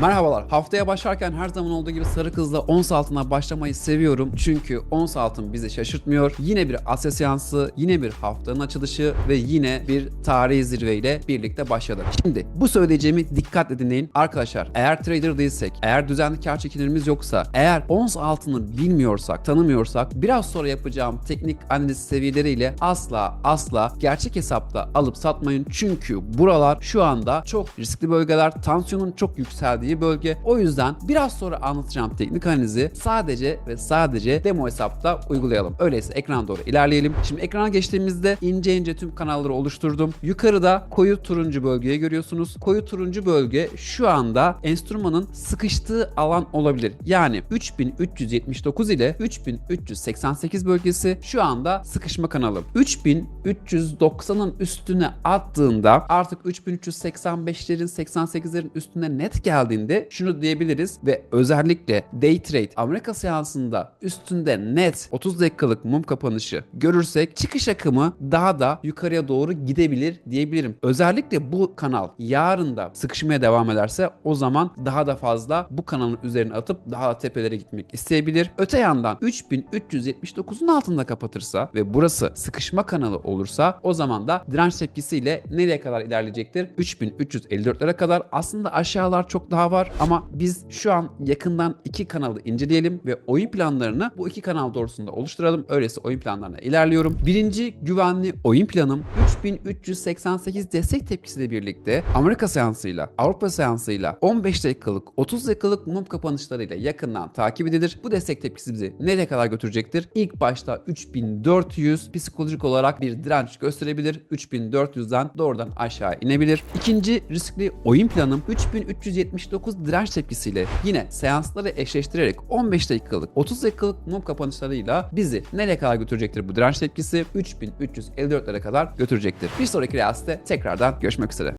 Merhabalar. Haftaya başlarken her zaman olduğu gibi sarı kızla ons altına başlamayı seviyorum. Çünkü ons altın bizi şaşırtmıyor. Yine bir Asya seansı, yine bir haftanın açılışı ve yine bir tarihi zirveyle birlikte başladık. Şimdi bu söyleyeceğimi dikkatle dinleyin. Arkadaşlar eğer trader değilsek, eğer düzenli kar çekilirimiz yoksa, eğer ons altını bilmiyorsak, tanımıyorsak biraz sonra yapacağım teknik analiz seviyeleriyle asla asla gerçek hesapta alıp satmayın. Çünkü buralar şu anda çok riskli bölgeler, tansiyonun çok yükseldiği bölge. O yüzden biraz sonra anlatacağım teknik analizi sadece ve sadece demo hesapta uygulayalım. Öyleyse ekrana doğru ilerleyelim. Şimdi ekrana geçtiğimizde ince ince tüm kanalları oluşturdum. Yukarıda koyu turuncu bölgeyi görüyorsunuz. Koyu turuncu bölge şu anda enstrümanın sıkıştığı alan olabilir. Yani 3379 ile 3388 bölgesi şu anda sıkışma kanalı. 3390'ın üstüne attığında artık 3385'lerin 88'lerin üstüne net geldiğinde şunu diyebiliriz ve özellikle day trade Amerika seansında üstünde net 30 dakikalık mum kapanışı görürsek çıkış akımı daha da yukarıya doğru gidebilir diyebilirim. Özellikle bu kanal yarın da sıkışmaya devam ederse o zaman daha da fazla bu kanalın üzerine atıp daha da tepelere gitmek isteyebilir. Öte yandan 3379'un altında kapatırsa ve burası sıkışma kanalı olursa o zaman da direnç tepkisiyle nereye kadar ilerleyecektir? 3354'lere kadar. Aslında aşağılar çok daha var ama biz şu an yakından iki kanalı inceleyelim ve oyun planlarını bu iki kanal doğrusunda oluşturalım. Öyleyse oyun planlarına ilerliyorum. Birinci güvenli oyun planım 3388 destek tepkisiyle birlikte Amerika seansıyla, Avrupa seansıyla 15 dakikalık, 30 dakikalık mum kapanışlarıyla yakından takip edilir. Bu destek tepkisi bizi nereye kadar götürecektir? İlk başta 3400 psikolojik olarak bir direnç gösterebilir. 3400'den doğrudan aşağı inebilir. İkinci riskli oyun planım 3379 direnç tepkisiyle yine seansları eşleştirerek 15 dakikalık 30 dakikalık mum kapanışlarıyla bizi nereye kadar götürecektir bu direnç tepkisi? 3354'lere kadar götürecektir. Bir sonraki reaste tekrardan görüşmek üzere.